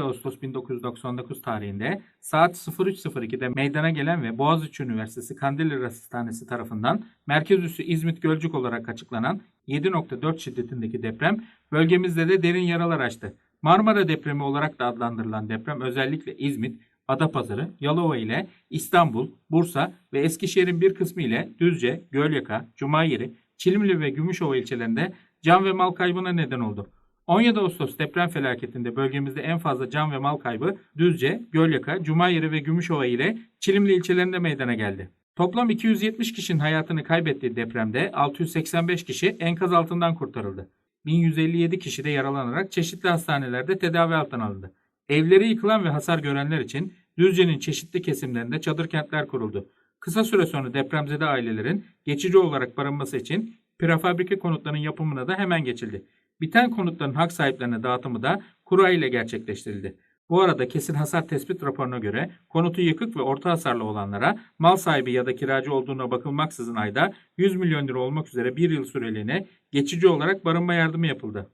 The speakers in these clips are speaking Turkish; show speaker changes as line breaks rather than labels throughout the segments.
17 Ağustos 1999 tarihinde saat 03.02'de meydana gelen ve Boğaziçi Üniversitesi Kandilli Rasathanesi tarafından merkez üssü İzmit Gölcük olarak açıklanan 7.4 şiddetindeki deprem bölgemizde de derin yaralar açtı. Marmara depremi olarak da adlandırılan deprem özellikle İzmit, Adapazarı, Yalova ile İstanbul, Bursa ve Eskişehir'in bir kısmı ile Düzce, Gölyaka, Cumayeri, Çilimli ve Gümüşova ilçelerinde can ve mal kaybına neden oldu. 17 Ağustos deprem felaketinde bölgemizde en fazla can ve mal kaybı Düzce, Gölyaka, Cumayeri ve Gümüşova ile Çilimli ilçelerinde meydana geldi. Toplam 270 kişinin hayatını kaybettiği depremde 685 kişi enkaz altından kurtarıldı. 1157 kişi de yaralanarak çeşitli hastanelerde tedavi altına alındı. Evleri yıkılan ve hasar görenler için Düzce'nin çeşitli kesimlerinde çadır kentler kuruldu. Kısa süre sonra depremzede ailelerin geçici olarak barınması için prefabrike konutların yapımına da hemen geçildi. Biten konutların hak sahiplerine dağıtımı da kura ile gerçekleştirildi. Bu arada kesin hasar tespit raporuna göre konutu yıkık ve orta hasarlı olanlara mal sahibi ya da kiracı olduğuna bakılmaksızın ayda 100 milyon lira olmak üzere bir yıl süreliğine geçici olarak barınma yardımı yapıldı.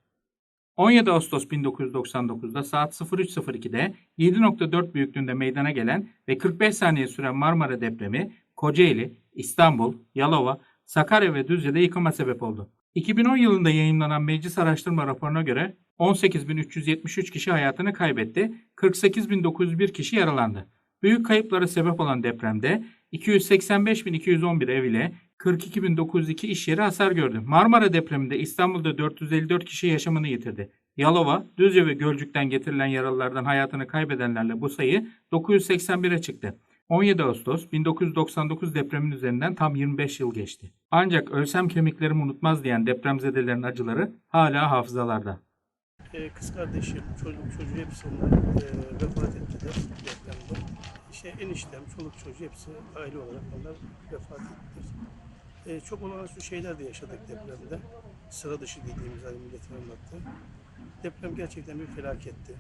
17 Ağustos 1999'da saat 03.02'de 7.4 büyüklüğünde meydana gelen ve 45 saniye süren Marmara depremi Kocaeli, İstanbul, Yalova, Sakarya ve Düzce'de yıkıma sebep oldu. 2010 yılında yayınlanan meclis araştırma raporuna göre 18.373 kişi hayatını kaybetti, 48.901 kişi yaralandı. Büyük kayıplara sebep olan depremde 285.211 ev ile 42.902 iş yeri hasar gördü. Marmara depreminde İstanbul'da 454 kişi yaşamını yitirdi. Yalova, Düzce ve Gölcük'ten getirilen yaralılardan hayatını kaybedenlerle bu sayı 981'e çıktı. 17 Ağustos 1999 depremin üzerinden tam 25 yıl geçti. Ancak ölsem kemiklerimi unutmaz diyen depremzedelerin acıları hala hafızalarda.
Ee, kız kardeşim, çocuk çocuğu hepsi onlar e, vefat ettiler depremde. İşte eniştem, çoluk çocuğu hepsi aile olarak onlar vefat ettiler. E, çok olağanüstü şeyler de yaşadık depremde. Sıra dışı dediğimiz hani milletin anlattığı. Deprem gerçekten bir felaketti.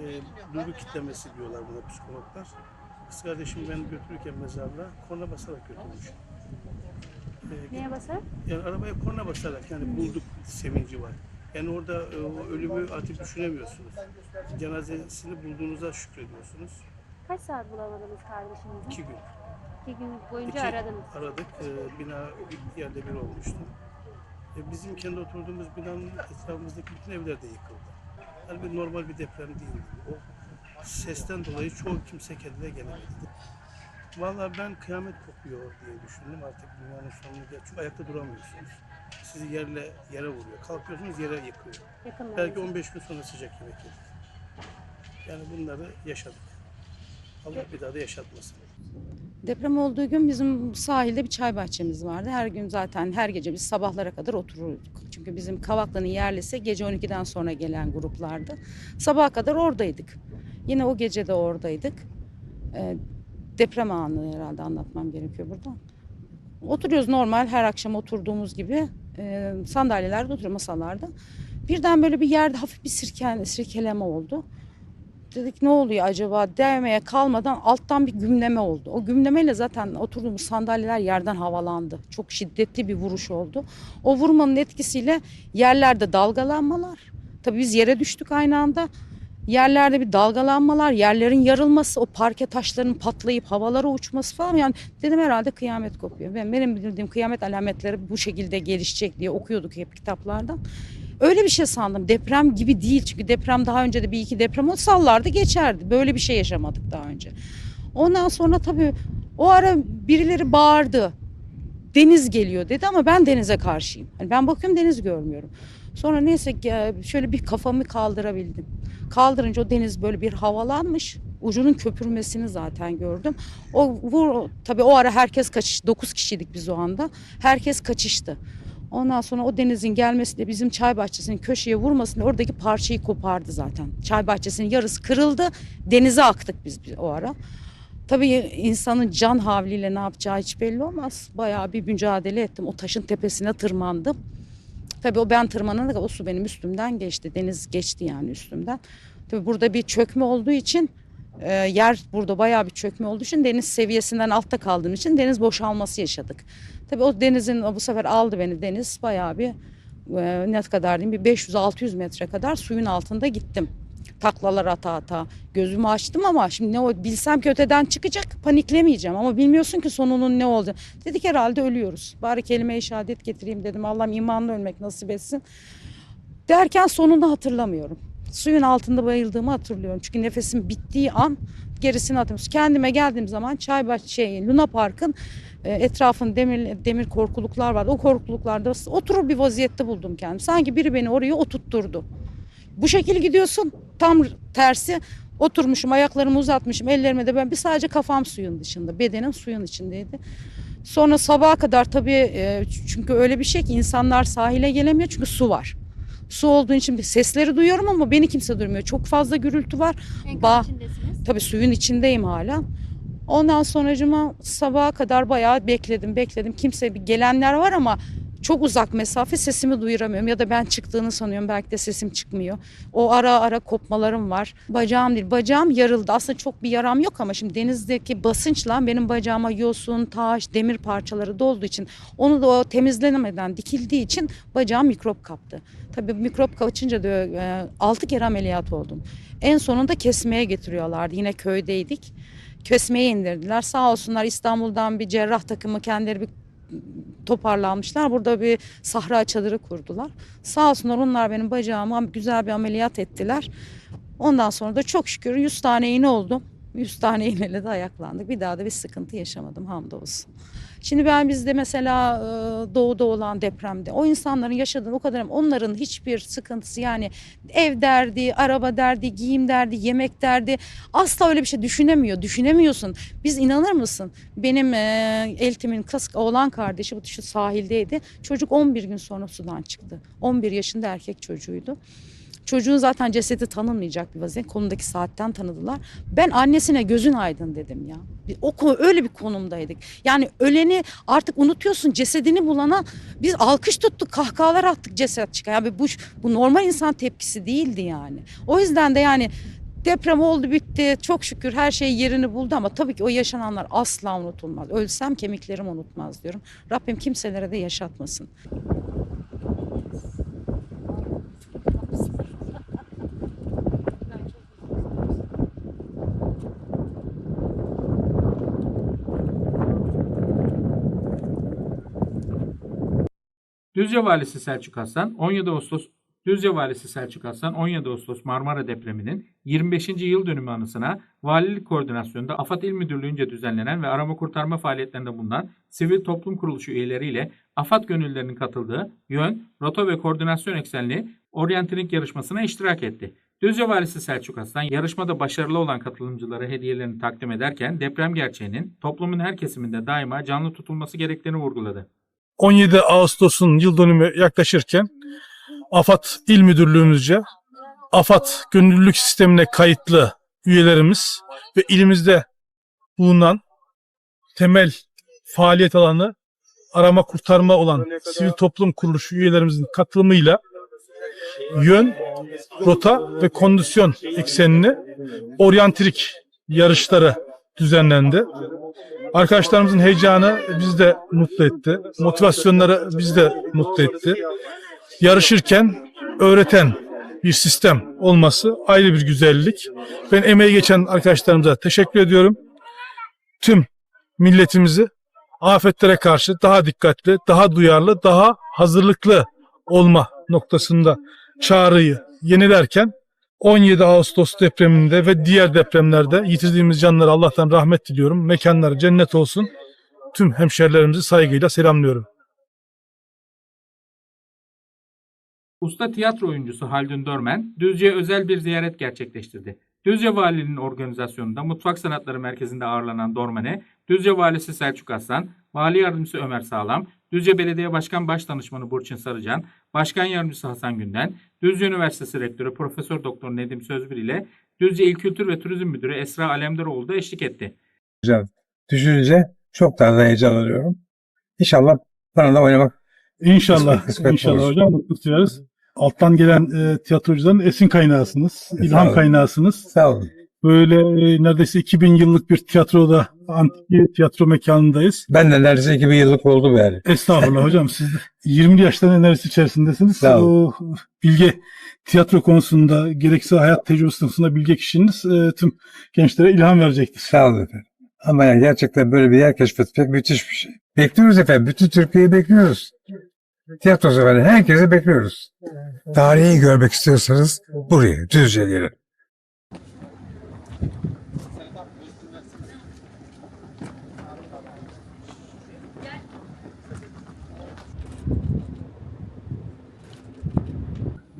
E, duygu kitlemesi diyorlar buna psikologlar. Kız kardeşim beni götürürken mezarlığa korna basarak götürmüş. E,
Neye basar?
yani arabaya korna basarak yani bulduk sevinci var. Yani orada e, o ölümü artık düşünemiyorsunuz. Cenazesini bulduğunuza şükrediyorsunuz.
Kaç saat bulamadınız kardeşinizi?
İki gün.
İki gün boyunca
İki
aradınız.
Aradık. E, bina bir yerde bir olmuştu. E, bizim kendi oturduğumuz binanın etrafımızdaki bütün evler de yıkıldı. Yani bir normal bir deprem değildi. O sesten dolayı çoğu kimse kendine gelemedi. Vallahi ben kıyamet kopuyor diye düşündüm artık dünyanın sonunu gel. Çünkü ayakta duramıyorsunuz. Sizi yerle yere vuruyor. Kalkıyorsunuz yere yıkıyor.
Yakınlarınız.
Belki 15 gün sonra sıcak yemek yedik. Yani bunları yaşadık. Allah bir daha da yaşatmasın.
Deprem olduğu gün bizim sahilde bir çay bahçemiz vardı. Her gün zaten her gece biz sabahlara kadar otururduk. Çünkü bizim Kavaklı'nın yerlisi gece 12'den sonra gelen gruplardı. Sabaha kadar oradaydık. Yine o gece de oradaydık. Ee, deprem anını herhalde anlatmam gerekiyor burada. Oturuyoruz normal her akşam oturduğumuz gibi e, sandalyelerde oturuyor masalarda. Birden böyle bir yerde hafif bir sirken, sirkeleme oldu. Dedik ne oluyor acaba demeye kalmadan alttan bir gümleme oldu. O gümlemeyle zaten oturduğumuz sandalyeler yerden havalandı. Çok şiddetli bir vuruş oldu. O vurmanın etkisiyle yerlerde dalgalanmalar. Tabii biz yere düştük aynı anda. Yerlerde bir dalgalanmalar, yerlerin yarılması, o parke taşlarının patlayıp havalara uçması falan. Yani dedim herhalde kıyamet kopuyor. Ben, benim bildiğim kıyamet alametleri bu şekilde gelişecek diye okuyorduk hep kitaplardan. Öyle bir şey sandım. Deprem gibi değil. Çünkü deprem daha önce de bir iki deprem oldu sallardı geçerdi. Böyle bir şey yaşamadık daha önce. Ondan sonra tabii o ara birileri bağırdı. Deniz geliyor dedi ama ben denize karşıyım. Hani ben bakıyorum deniz görmüyorum. Sonra neyse ki şöyle bir kafamı kaldırabildim. Kaldırınca o deniz böyle bir havalanmış. Ucunun köpürmesini zaten gördüm. O vur tabii o ara herkes kaçış 9 kişiydik biz o anda. Herkes kaçıştı. Ondan sonra o denizin gelmesiyle bizim çay bahçesinin köşeye vurmasıyla oradaki parçayı kopardı zaten. Çay bahçesinin yarısı kırıldı. Denize aktık biz o ara. Tabii insanın can havliyle ne yapacağı hiç belli olmaz. Bayağı bir mücadele ettim. O taşın tepesine tırmandım. Tabii o ben tırmanana kadar o su benim üstümden geçti. Deniz geçti yani üstümden. Tabii burada bir çökme olduğu için e, yer burada bayağı bir çökme olduğu için deniz seviyesinden altta kaldığım için deniz boşalması yaşadık. Tabii o denizin bu sefer aldı beni deniz bayağı bir e, ne kadar diyeyim bir 500-600 metre kadar suyun altında gittim. Taklalar ata ata gözümü açtım ama şimdi ne o bilsem ki öteden çıkacak paniklemeyeceğim ama bilmiyorsun ki sonunun ne olacak. Dedik herhalde ölüyoruz. Bari kelime-i şehadet getireyim dedim. Allah'ım imanla ölmek nasip etsin. Derken sonunu hatırlamıyorum. Suyun altında bayıldığımı hatırlıyorum. Çünkü nefesim bittiği an gerisini hatırlamıyorum. Kendime geldiğim zaman Çaybaş şey Luna Park'ın e, etrafın demir demir korkuluklar vardı. O korkuluklarda oturur bir vaziyette buldum kendimi. Sanki biri beni oraya oturtturdu. Bu şekil gidiyorsun tam tersi oturmuşum ayaklarımı uzatmışım ellerime de ben bir sadece kafam suyun dışında bedenim suyun içindeydi. Sonra sabaha kadar tabii e, çünkü öyle bir şey ki insanlar sahile gelemiyor çünkü su var. Su olduğu için sesleri duyuyorum ama beni kimse duymuyor. Çok fazla gürültü var.
İçindesiniz.
Tabii suyun içindeyim hala. Ondan sonracıma sabaha kadar bayağı bekledim bekledim. Kimse bir gelenler var ama çok uzak mesafe sesimi duyuramıyorum ya da ben çıktığını sanıyorum belki de sesim çıkmıyor. O ara ara kopmalarım var. Bacağım değil bacağım yarıldı. Aslında çok bir yaram yok ama şimdi denizdeki basınçla benim bacağıma yosun, taş, demir parçaları dolduğu için onu da o temizlenemeden dikildiği için bacağım mikrop kaptı. Tabii mikrop kaçınca da e, 6 kere ameliyat oldum. En sonunda kesmeye getiriyorlardı. Yine köydeydik. Kesmeye indirdiler. Sağ olsunlar İstanbul'dan bir cerrah takımı kendileri bir toparlanmışlar. Burada bir sahra çadırı kurdular. Sağ olsunlar onlar benim bacağıma güzel bir ameliyat ettiler. Ondan sonra da çok şükür 100 tane iğne oldum. 100 tane iğneyle de ayaklandık. Bir daha da bir sıkıntı yaşamadım hamdolsun. Şimdi ben bizde mesela doğuda olan depremde o insanların yaşadığı o kadar onların hiçbir sıkıntısı yani ev derdi, araba derdi, giyim derdi, yemek derdi asla öyle bir şey düşünemiyor. Düşünemiyorsun. Biz inanır mısın? Benim e, eltimin kız oğlan kardeşi bu şu sahildeydi. Çocuk 11 gün sonra sudan çıktı. 11 yaşında erkek çocuğuydu. Çocuğun zaten cesedi tanınmayacak bir vaziyet. Konudaki saatten tanıdılar. Ben annesine gözün aydın dedim ya. O öyle bir konumdaydık. Yani öleni artık unutuyorsun. Cesedini bulana biz alkış tuttuk, kahkahalar attık ceset çıkan. Yani bu bu normal insan tepkisi değildi yani. O yüzden de yani deprem oldu bitti. Çok şükür her şey yerini buldu ama tabii ki o yaşananlar asla unutulmaz. Ölsem kemiklerim unutmaz diyorum. Rabbim kimselere de yaşatmasın.
Düzce Valisi Selçuk Aslan 17 Ağustos Düzce Valisi Selçuk Aslan 17 Ağustos Marmara depreminin 25. yıl dönümü anısına valilik koordinasyonunda AFAD İl Müdürlüğü'nce düzenlenen ve arama kurtarma faaliyetlerinde bulunan sivil toplum kuruluşu üyeleriyle AFAD gönüllülerinin katıldığı yön, rota ve koordinasyon eksenli oryantiling yarışmasına iştirak etti. Düzce Valisi Selçuk Aslan yarışmada başarılı olan katılımcılara hediyelerini takdim ederken deprem gerçeğinin toplumun her kesiminde daima canlı tutulması gerektiğini vurguladı.
17 Ağustos'un yıl dönümü yaklaşırken AFAD İl Müdürlüğümüzce AFAD gönüllülük sistemine kayıtlı üyelerimiz ve ilimizde bulunan temel faaliyet alanı arama kurtarma olan sivil toplum kuruluşu üyelerimizin katılımıyla yön, rota ve kondisyon eksenini oryantirik yarışları düzenlendi. Arkadaşlarımızın heyecanı bizi de mutlu etti. Motivasyonları bizi de mutlu etti. Yarışırken öğreten bir sistem olması ayrı bir güzellik. Ben emeği geçen arkadaşlarımıza teşekkür ediyorum. Tüm milletimizi afetlere karşı daha dikkatli, daha duyarlı, daha hazırlıklı olma noktasında çağrıyı yenilerken 17 Ağustos depreminde ve diğer depremlerde yitirdiğimiz canlara Allah'tan rahmet diliyorum. Mekanları cennet olsun. Tüm hemşerilerimizi saygıyla selamlıyorum.
Usta tiyatro oyuncusu Haldun Dörmen, Düzce'ye özel bir ziyaret gerçekleştirdi. Düzce Valiliğinin organizasyonunda Mutfak Sanatları Merkezi'nde ağırlanan Dormen'e, Düzce Valisi Selçuk Aslan, Vali Yardımcısı Ömer Sağlam, Düzce Belediye Başkan Başdanışmanı Burçin Sarıcan, Başkan Yardımcısı Hasan Günden, Düzce Üniversitesi Rektörü Profesör Doktor Nedim Sözbir ile Düzce İl Kültür ve Turizm Müdürü Esra Alemdaroğlu da eşlik etti.
güzel düşününce çok daha da heyecanlanıyorum. İnşallah bana da oynamak
İnşallah,
Kısmet
inşallah
olur.
hocam mutluluk dileriz. Alttan gelen e, tiyatrocuların esin kaynağısınız,
Sağ
ilham
olun.
kaynağısınız.
sağ olun.
Böyle e, neredeyse 2000 yıllık bir tiyatroda, antik tiyatro mekanındayız.
Ben de neredeyse 2000 yıllık oldu yani.
Estağfurullah hocam siz 20 yaşların enerjisi içerisindesiniz.
Sağ
O bilge tiyatro konusunda gerekse hayat tecrübesi konusunda bilge kişiniz e, tüm gençlere ilham verecektir.
Sağ olun efendim. Ama yani gerçekten böyle bir yer keşfetmek müthiş bir şey. Bekliyoruz efendim. Bütün Türkiye'yi bekliyoruz. Tiyatro severler herkesi bekliyoruz. Tarihi görmek istiyorsanız buraya, Düzce'ye gelin.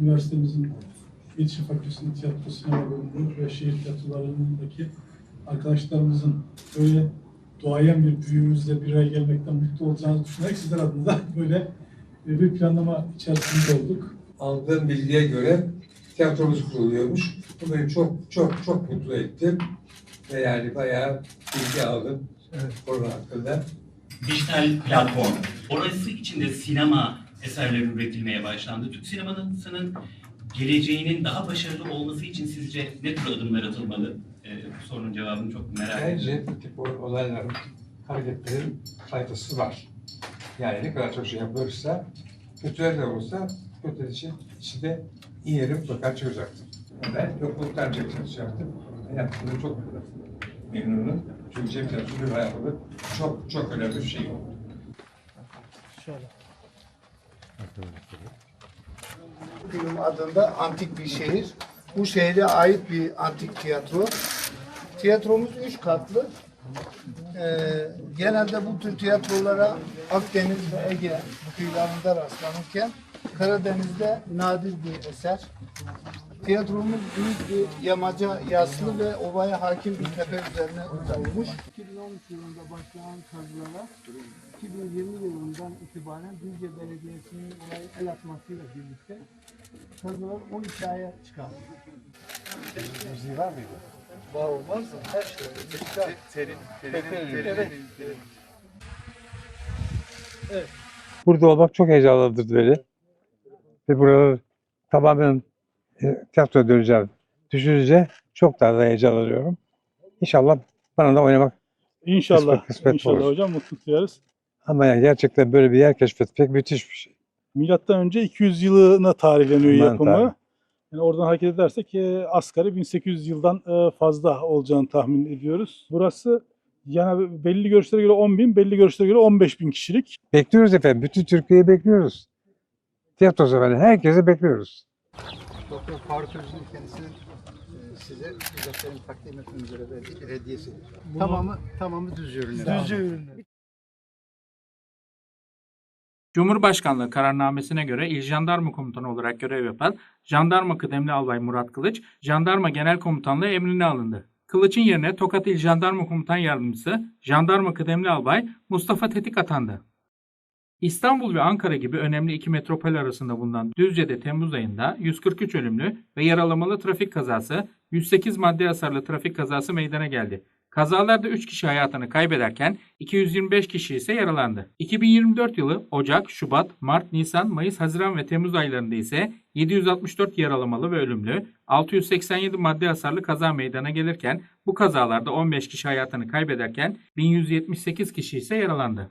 Üniversitemizin İletişim Fakültesi'nin tiyatro sinema bölümü ve şehir tiyatrolarındaki arkadaşlarımızın böyle doğayan bir büyüğümüzle bir araya gelmekten mutlu olacağını düşünerek sizler adına böyle bir planlama içerisinde olduk.
Aldığım bilgiye göre tiyatromuz kuruluyormuş. Bu beni çok çok çok mutlu etti. Ve yani bayağı bilgi aldım konu hakkında.
dijital platform. Orası içinde sinema eserleri üretilmeye başlandı. Türk sinemasının geleceğinin daha başarılı olması için sizce ne tür adımlar atılmalı? Ee, bu sorunun cevabını çok merak ediyorum.
Bence bu tip olayların, hareketlerin faydası var. Yani ne kadar çok şey yapılırsa, kötüler de olsa, kötüler için içinde iyi yeri mutlaka çıkacaktır. Ben yokluktan çalışacaktım. Hayatımda çok memnunum. Çünkü Cem Tiyatrosu'nun hayatımda çok çok önemli bir şey oldu.
Şöyle.
Kuyum adında antik bir şehir. Bu şehre ait bir antik tiyatro. Tiyatromuz üç katlı. Ee, genelde bu tür tiyatrolara Akdeniz ve Ege kıyılarında rastlanırken Karadeniz'de nadir bir eser. Tiyatromuz büyük bir yamaca yaslı ve ovaya hakim bir tepe üzerine kurulmuş. 2013 yılında başlayan kazılara 2020 yılından itibaren Düzce Belediyesi'nin olaya el atmasıyla birlikte kazılar 12 aya çıkardı. Müziği var mıydı? Var olmaz mı? Her şey. Terin, terin, terin, Evet.
Burada olmak çok heyecanlandırdı beni. Ve buraları tamamen e, tiyatroya döneceğim düşününce çok daha da heyecanlanıyorum. İnşallah bana da oynamak
İnşallah,
Kısmet- kısmet
inşallah
olur.
hocam mutluluk duyarız.
ama yani gerçekten böyle bir yer keşfetmek müthiş bir şey.
Milattan önce 200 yılına tarihleniyor
Aman
yapımı.
Tanrım.
Yani oradan hareket edersek e, asgari 1800 yıldan e, fazla olacağını tahmin ediyoruz. Burası yani belli görüşlere göre 10 bin, belli görüşlere göre 15 bin kişilik.
Bekliyoruz efendim. Bütün Türkiye'yi bekliyoruz. Tiyatro severler herkesi bekliyoruz.
Doktor Faruk Özgür kendisinin e, size Düzce'nin takdim etmek üzere verdiği bir hediyesi. Tamamı, tamamı düz ürünler. Düzce ürünler.
Cumhurbaşkanlığı kararnamesine göre İl Jandarma Komutanı olarak görev yapan Jandarma Kıdemli Albay Murat Kılıç, Jandarma Genel Komutanlığı emrine alındı. Kılıç'ın yerine Tokat İl Jandarma Komutan Yardımcısı Jandarma Kıdemli Albay Mustafa Tetik atandı. İstanbul ve Ankara gibi önemli iki metropol arasında bulunan Düzce'de Temmuz ayında 143 ölümlü ve yaralamalı trafik kazası, 108 madde hasarlı trafik kazası meydana geldi. Kazalarda 3 kişi hayatını kaybederken 225 kişi ise yaralandı. 2024 yılı Ocak, Şubat, Mart, Nisan, Mayıs, Haziran ve Temmuz aylarında ise 764 yaralamalı ve ölümlü, 687 madde hasarlı kaza meydana gelirken bu kazalarda 15 kişi hayatını kaybederken 1178 kişi ise yaralandı.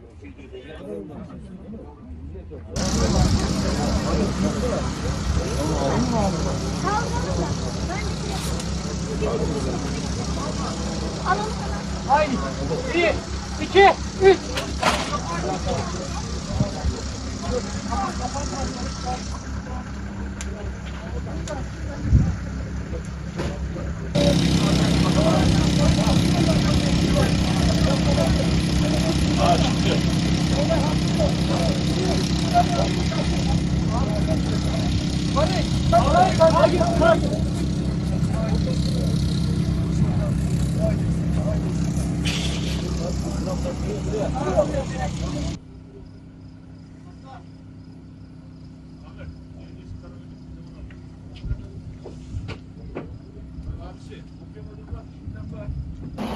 Haydi. Bir,
iki, üç. Kapat, kapat,
kapat.
Abisi, bu kemanı
bak, şimdiden bak.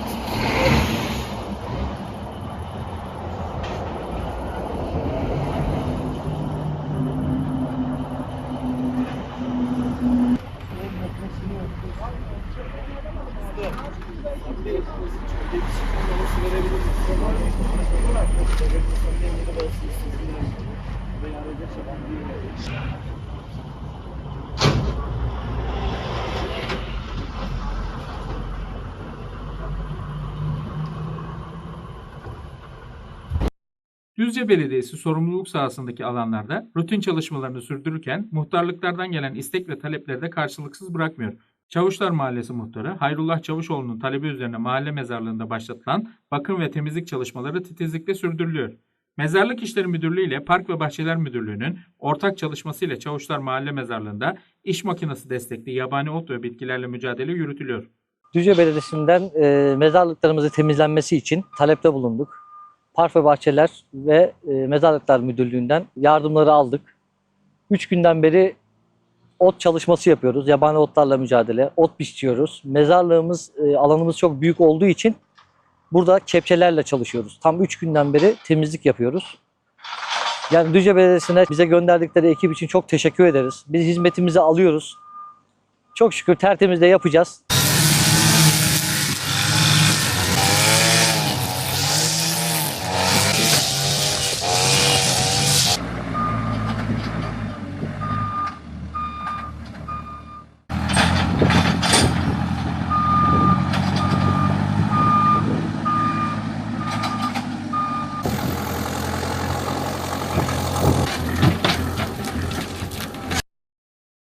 Düzce Belediyesi sorumluluk sahasındaki alanlarda rutin çalışmalarını sürdürürken muhtarlıklardan gelen istek ve talepleri de karşılıksız bırakmıyor. Çavuşlar Mahallesi Muhtarı Hayrullah Çavuşoğlu'nun talebi üzerine mahalle mezarlığında başlatılan bakım ve temizlik çalışmaları titizlikle sürdürülüyor. Mezarlık İşleri Müdürlüğü ile Park ve Bahçeler Müdürlüğü'nün ortak çalışmasıyla Çavuşlar Mahalle Mezarlığı'nda iş makinesi destekli yabani ot ve bitkilerle mücadele yürütülüyor.
Düzce Belediyesi'nden e, mezarlıklarımızın temizlenmesi için talepte bulunduk. Park ve Bahçeler ve e, Mezarlıklar Müdürlüğü'nden yardımları aldık. Üç günden beri ot çalışması yapıyoruz. Yabani otlarla mücadele, ot biçiyoruz. Mezarlığımız, e, alanımız çok büyük olduğu için burada kepçelerle çalışıyoruz. Tam üç günden beri temizlik yapıyoruz. Yani Düzce Belediyesi'ne bize gönderdikleri ekip için çok teşekkür ederiz. Biz hizmetimizi alıyoruz. Çok şükür tertemiz de yapacağız.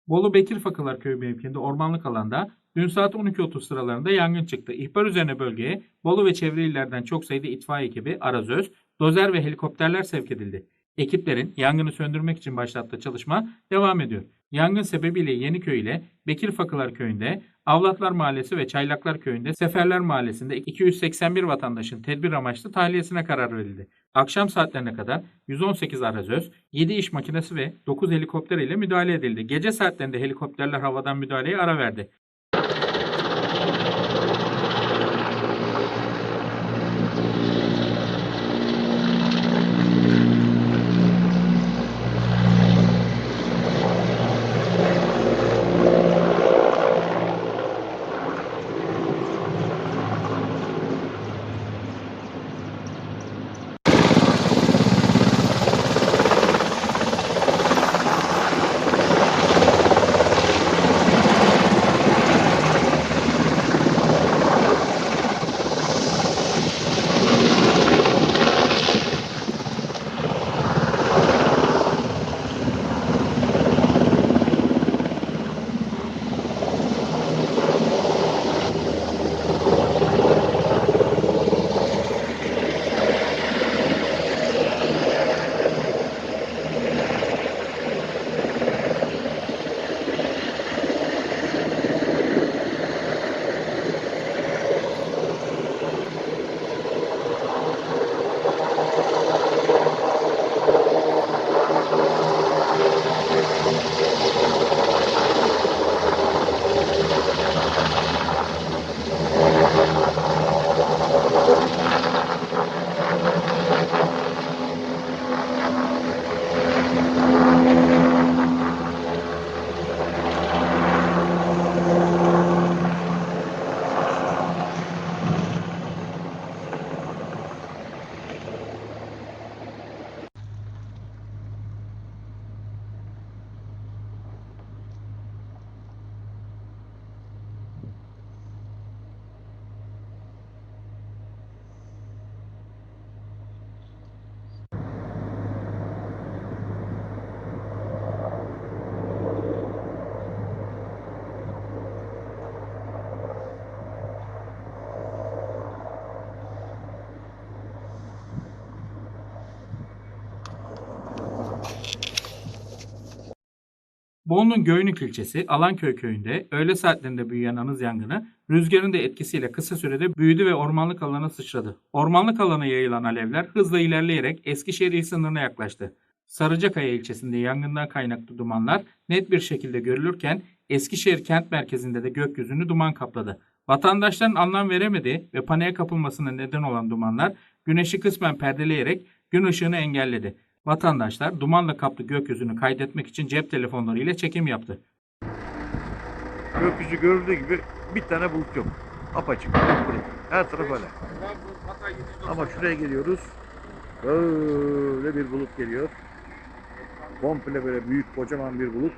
Bolu Bekir Fakılar Köyü mevkiinde ormanlık alanda dün saat 12.30 sıralarında yangın çıktı. İhbar üzerine bölgeye Bolu ve çevre illerden çok sayıda itfaiye ekibi, arazöz, dozer ve helikopterler sevk edildi. Ekiplerin yangını söndürmek için başlattığı çalışma devam ediyor. Yangın sebebiyle Yeniköy ile Bekir Fakılar Köyü'nde, Avlatlar Mahallesi ve Çaylaklar Köyü'nde, Seferler Mahallesi'nde 281 vatandaşın tedbir amaçlı tahliyesine karar verildi. Akşam saatlerine kadar 118 arazöz, 7 iş makinesi ve 9 helikopter ile müdahale edildi. Gece saatlerinde helikopterler havadan müdahaleye ara verdi. Bolu'nun Göynük ilçesi Alanköy köyünde öğle saatlerinde büyüyen anız yangını rüzgarın da etkisiyle kısa sürede büyüdü ve ormanlık alana sıçradı. Ormanlık alana yayılan alevler hızla ilerleyerek Eskişehir il sınırına yaklaştı. Sarıcakaya ilçesinde yangından kaynaklı dumanlar net bir şekilde görülürken Eskişehir kent merkezinde de gökyüzünü duman kapladı. Vatandaşların anlam veremediği ve paniğe kapılmasına neden olan dumanlar güneşi kısmen perdeleyerek gün ışığını engelledi. Vatandaşlar dumanla kaplı gökyüzünü kaydetmek için cep telefonları ile çekim yaptı.
Gökyüzü görüldüğü gibi bir tane bulut yok. Apaçık. Her taraf öyle. Ama şuraya geliyoruz. Böyle bir bulut geliyor. Komple böyle büyük kocaman bir bulut.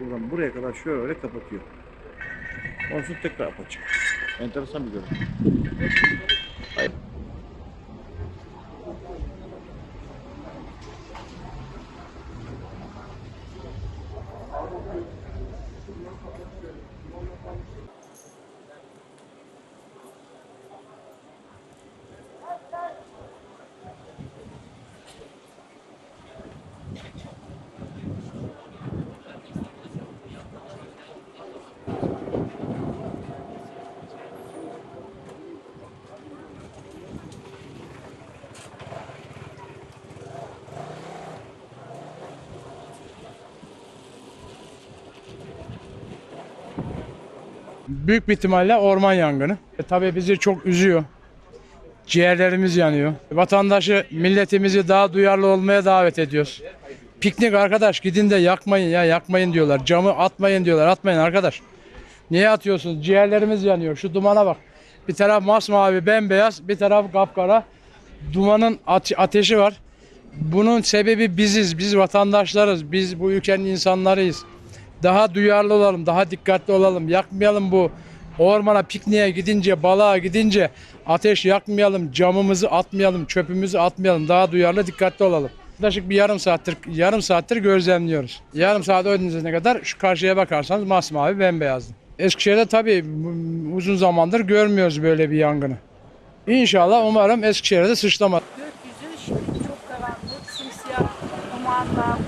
Buradan buraya kadar şöyle kapatıyor. Onsuz tekrar apaçık. Enteresan bir görüntü.
Büyük bir ihtimalle orman yangını. E, tabii bizi çok üzüyor. Ciğerlerimiz yanıyor. Vatandaşı, milletimizi daha duyarlı olmaya davet ediyoruz. Piknik arkadaş gidin de yakmayın ya yakmayın diyorlar. Camı atmayın diyorlar. Atmayın arkadaş. Niye atıyorsunuz? Ciğerlerimiz yanıyor. Şu dumana bak. Bir taraf masmavi bembeyaz, bir taraf kapkara. Dumanın ate- ateşi var. Bunun sebebi biziz. Biz vatandaşlarız. Biz bu ülkenin insanlarıyız. Daha duyarlı olalım, daha dikkatli olalım. Yakmayalım bu ormana pikniğe gidince, balığa gidince ateş yakmayalım, camımızı atmayalım, çöpümüzü atmayalım. Daha duyarlı, dikkatli olalım. Yaklaşık bir yarım saattir yarım saattir gözlemliyoruz. Yarım saat öncesine kadar şu karşıya bakarsanız masmavi bembeyazdı. Eskişehir'de tabii uzun zamandır görmüyoruz böyle bir yangını. İnşallah umarım Eskişehir'de sıçramaz.
Gökyüzü şimdi çok karanlık, simsiyah dumanlar,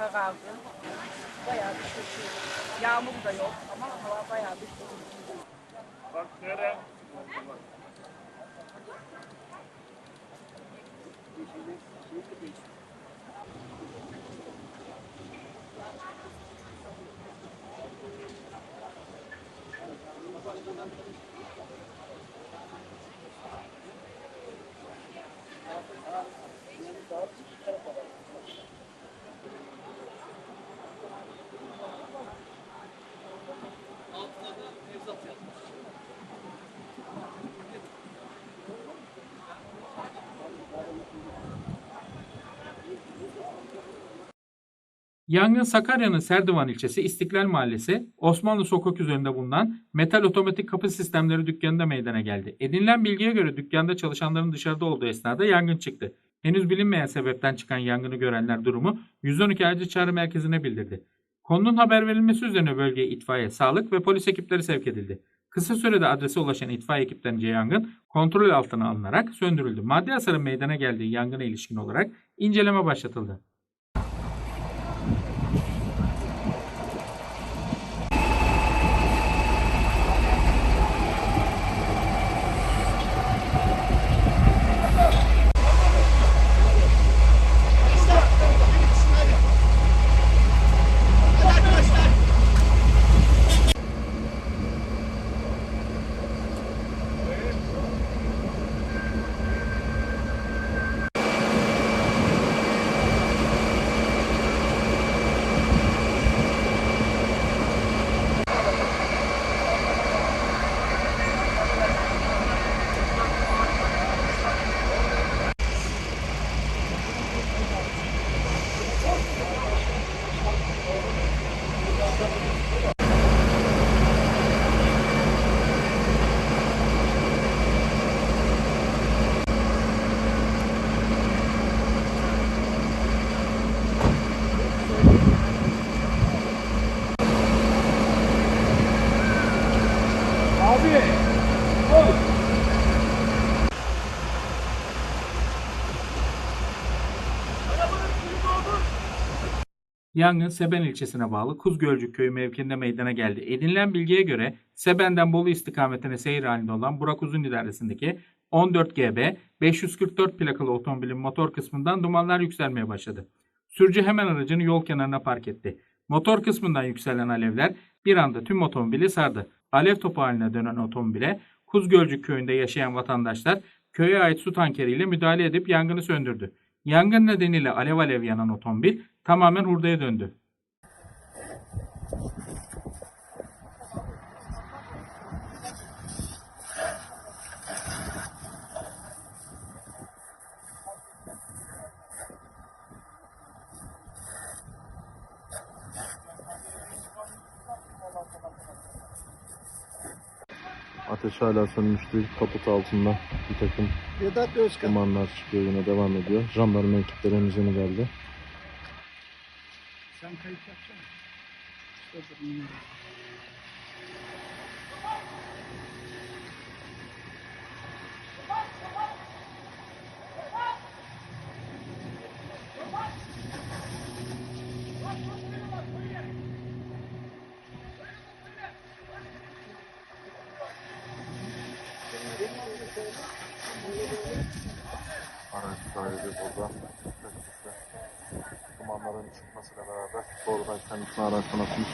karardı. Bayağı bir kötü. Yağmur da yok ama hava bayağı bir kötü.
Yangın Sakarya'nın Serdivan ilçesi İstiklal Mahallesi Osmanlı Sokak üzerinde bulunan metal otomatik kapı sistemleri dükkanında meydana geldi. Edinilen bilgiye göre dükkanda çalışanların dışarıda olduğu esnada yangın çıktı. Henüz bilinmeyen sebepten çıkan yangını görenler durumu 112 acil çağrı merkezine bildirdi. Konunun haber verilmesi üzerine bölgeye itfaiye, sağlık ve polis ekipleri sevk edildi. Kısa sürede adrese ulaşan itfaiye ekiplerince yangın kontrol altına alınarak söndürüldü. Maddi hasarın meydana geldiği yangına ilişkin olarak inceleme başlatıldı. Yangın Seben ilçesine bağlı Kuzgölcük köyü mevkinde meydana geldi. Edinilen bilgiye göre Seben'den Bolu istikametine seyir halinde olan Burak Uzun idaresindeki 14 GB 544 plakalı otomobilin motor kısmından dumanlar yükselmeye başladı. Sürücü hemen aracını yol kenarına park etti. Motor kısmından yükselen alevler bir anda tüm otomobili sardı. Alev topu haline dönen otomobile Kuzgölcük köyünde yaşayan vatandaşlar köye ait su tankeriyle müdahale edip yangını söndürdü. Yangın nedeniyle alev alev yanan otomobil tamamen hurdaya döndü.
Ateş hala sönmüş değil. Kaput altında bir takım
Vedat Özkan.
dumanlar çıkıyor yine devam ediyor. Jandarma ekipleri henüz yeni geldi.
Sen kayıt yapacaksın.
Sahibi burada. Dumanların çıkmasıyla beraber doğrudan kendisine araçtan atmış.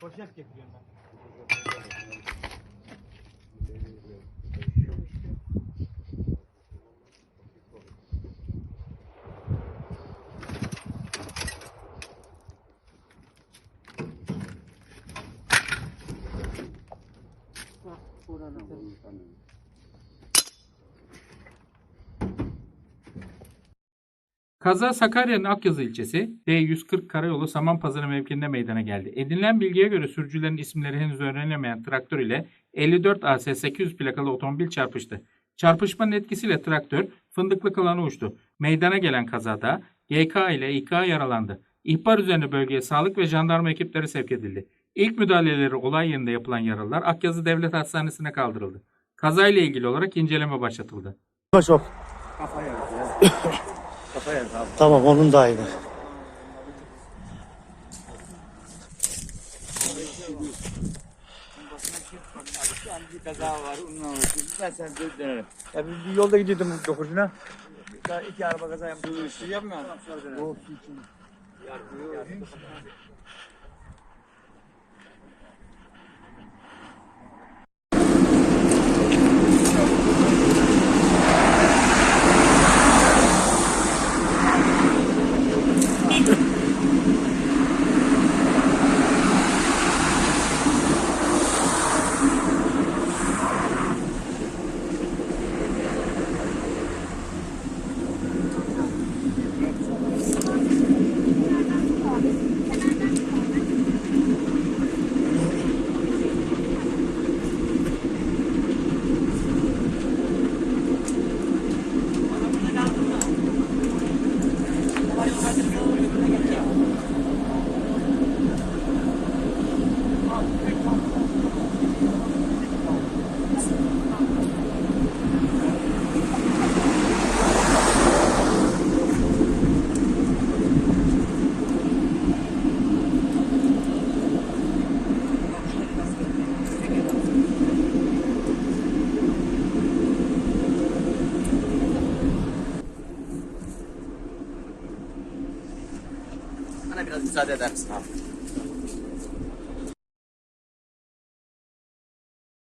Poşet getiriyorum ben.
Kaza Sakarya'nın Akyazı ilçesi D140 Karayolu Samanpazarı mevkiinde meydana geldi. Edinilen bilgiye göre sürücülerin isimleri henüz öğrenilemeyen traktör ile 54 AS 800 plakalı otomobil çarpıştı. Çarpışmanın etkisiyle traktör fındıklı alana uçtu. Meydana gelen kazada GK ile İK yaralandı. İhbar üzerine bölgeye sağlık ve jandarma ekipleri sevk edildi. İlk müdahaleleri olay yerinde yapılan yaralılar Akyazı Devlet Hastanesi'ne kaldırıldı. Kazayla ilgili olarak inceleme başlatıldı.
Tamam onun da aynı.
Bir kaza var, onunla uğraşıyorum. Ben sen dönerim. Ya biz bir yolda gidiyordum dokuzuna. Daha iki araba kaza yaptı. Bu işi yapmıyor?
Bana biraz 对对对他